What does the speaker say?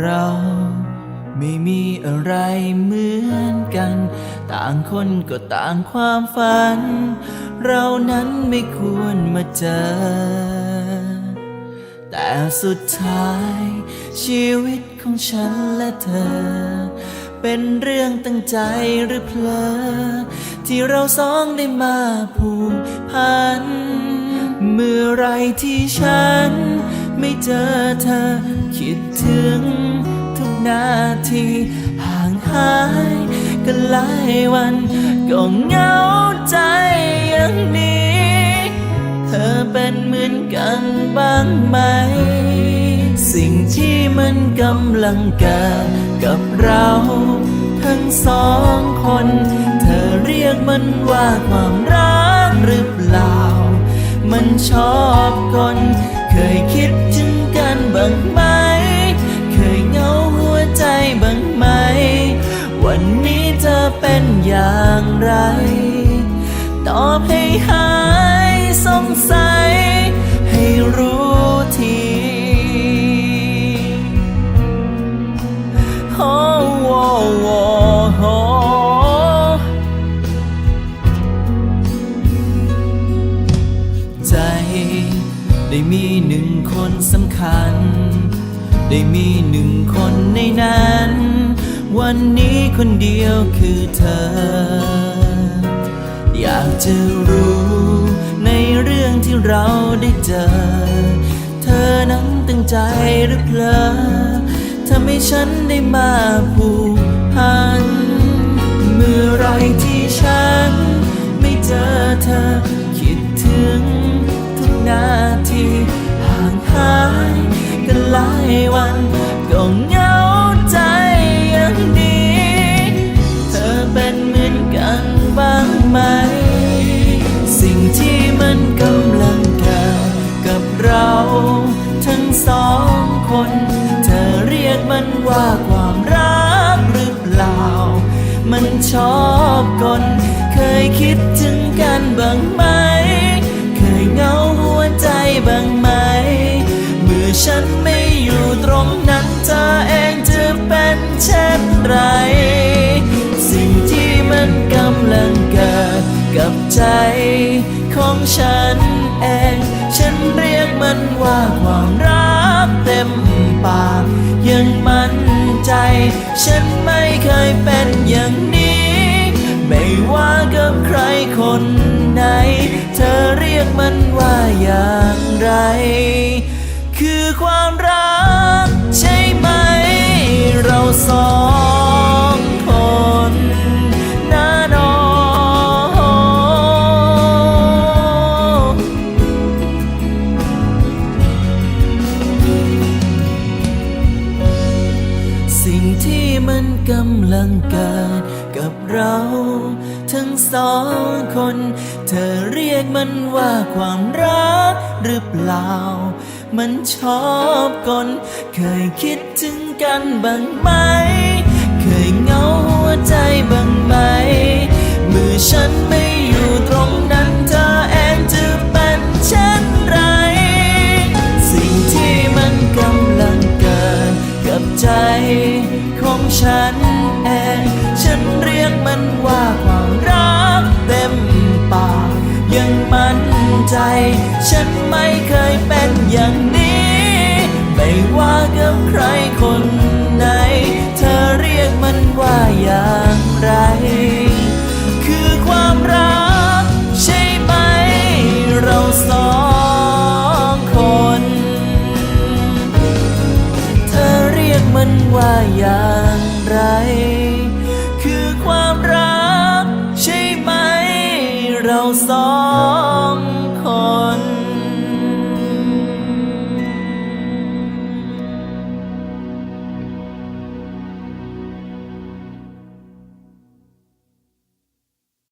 เราไม่มีอะไรเหมือนกัน ต่างคนก็ต่างความฝัน เรานั้นไม่ควรมาเจอ แต่สุดท้าย ชีวิตของฉันและเธอ เป็นเรื่องตั้งใจหรือเพลอ ที่เราสองได้มาผูกพัน เมื่อไรที่ฉัน ไม่เจอเธอ คิดถึงทุกนาที ห่างหายกันหลายวัน ก็เหงาใจอย่างนี้ เธอเป็นเหมือนกันบ้างไหม สิ่งที่มันกำลังเกิดกับเราทั้งสองคน เธอเรียกมันว่าความรักหรือเปล่า มันชอบคน เคยคิดถึงกันบ้างไหม เคยเหงาหัวใจบ้างไหม วันนี้เธอเป็นอย่างไร ตอบให้หายสงสัย ให้รู้ที ได้มีหนึ่งคนสำคัญ ได้มีหนึ่งคนในนั้น วันนี้คนเดียวคือเธอ อยากจะรู้ในเรื่องที่เราได้เจอ เธอนั้นตั้งใจหรือเพลอทำให้ฉันได้มาผูกพัน เมื่อไรที่ฉัน ไม่เจอเธอคิดถึงทุกนา วันก็เหงาใจอย่างนี้ เธอเป็นเหมือนกันบ้างไหม สิ่งที่มันกำลังเกิดกับเรา ทั้งสองคน เธอเรียกมันว่าความรักหรือเปล่า มันชอบคน เคยคิดถึงกันบ้างไหม เช่นไร สิ่งที่มันกำลังเกิดกับใจของฉันเอง ฉันเรียกมันว่าความรักเต็มปากยังมั่นใจ ฉันไม่เคยเป็นอย่างนี้ ไม่ว่ากับใครคนไหน เธอเรียกมันว่าอย่างไร คือความรักใช่ไหม สองคนนะน้องสิ่งที่มันกำลังเกิดกับเราทั้งสองคน เธอเรียกมันว่าความรักหรือเปล่า มันชอบกลเคยคิดถึง กันบ้างไหม คว